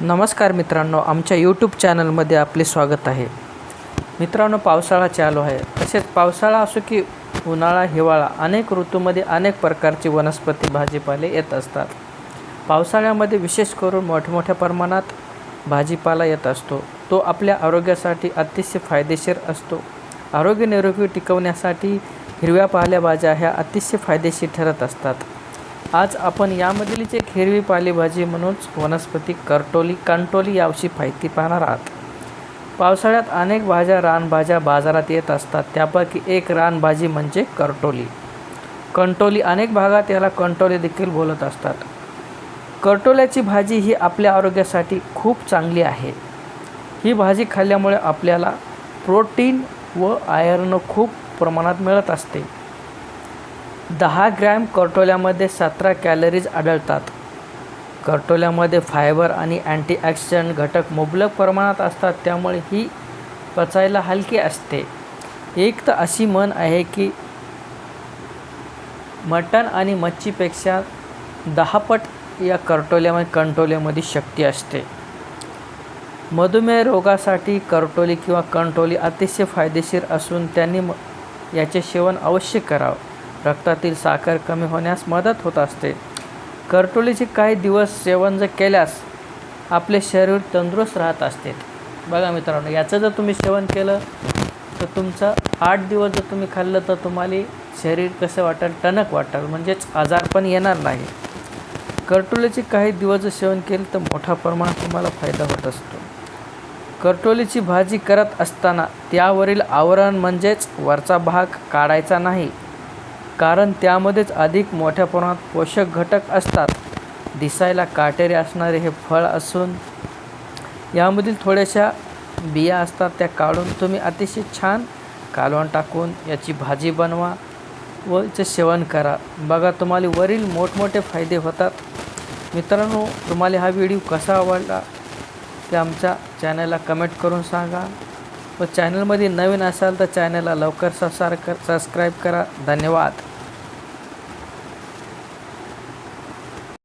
नमस्कार मित्रांनो आमच्या यूट्यूब चॅनलमध्ये आपले स्वागत आहे. मित्रांनो पावसाळा चालू आहे. तसेच पावसाळा असो की उन्हाळा हिवाळा अनेक ऋतूमध्ये अनेक प्रकारची वनस्पती भाजीपाले येत असतात. पावसाळ्यामध्ये विशेष करून मोठमोठ्या प्रमाणात भाजीपाला येत असतो. तो आपल्या आरोग्यासाठी अतिशय फायदेशीर असतो. आरोग्य निरोगी टिकवण्यासाठी हिरव्या पालेभाज्या ह्या अतिशय फायदेशीर ठरत असतात. आज आपण यामधील एक हिरवी पालेभाजी म्हणून वनस्पती करटोली कंटोली याविषयी माहिती पाहणार आहात. पावसाळ्यात अनेक भाज्या रानभाज्या बाजारात येत असतात. त्यापैकी एक रानभाजी म्हणजे करटोली. कंटोली अनेक भागात याला कंटोली देखील बोलत असतात. करटोल्याची भाजी ही आपल्या आरोग्यासाठी खूप चांगली आहे. ही भाजी खाल्ल्यामुळे आपल्याला प्रोटीन व आयर्न खूप प्रमाणात मिळत असते. दहा ग्रॅम करटोल्यामध्ये सतरा कॅलरीज आढळतात. करटोल्यामध्ये फायबर आणि अँटीऑक्सिडंट घटक मुबलक प्रमाणात असतात त्यामुळे ही पचायला हलकी असते. एक तर अशी म्हण आहे की मटण आणि मच्छीपेक्षा दहापट या करटोल्यामध्ये कंटोल्यामध्ये शक्ती असते. मधुमेह रोगासाठी करटोली किंवा कंटोली अतिशय फायदेशीर असून त्यांनी म याचे सेवन अवश्य करावं. रक्तातील साखर कमी होण्यास मदत होत असते. करटोलीचे काही दिवस सेवन जर केल्यास आपले शरीर तंदुरुस्त राहत असते. बघा मित्रांनो याचं जर तुम्ही सेवन केलं तर तुमचं आठ दिवस जर तुम्ही खाल्लं तर तुम्हाला शरीर कसं वाटेल? टणक वाटेल. म्हणजेच आजार पण येणार नाही. करटोलीचे काही दिवस जर सेवन केलं तर मोठ्या प्रमाणात तुम्हाला फायदा होत असतो. करटोलीची भाजी करत असताना त्यावरील आवरण म्हणजेच वरचा भाग काढायचा नाही. कारण त्यामध्येच अधिक मोठ्या प्रमाणात पोषक घटक असतात. दिसायला काटेरी असणारे हे फळ असून यामधील थोड्याशा बिया असतात त्या काढून तुम्ही अतिशय छान कालवण टाकून याची भाजी बनवा व याचे सेवन करा. बघा तुम्हाला वरील मोठमोठे फायदे होतात. मित्रांनो तुम्हाला हा व्हिडिओ कसा आवडला ते आमच्या चॅनलला कमेंट करून सांगा. व चॅनलमध्ये नवीन असाल तर चॅनलला लवकर सबसार कर सबस्क्राईब करा. धन्यवाद.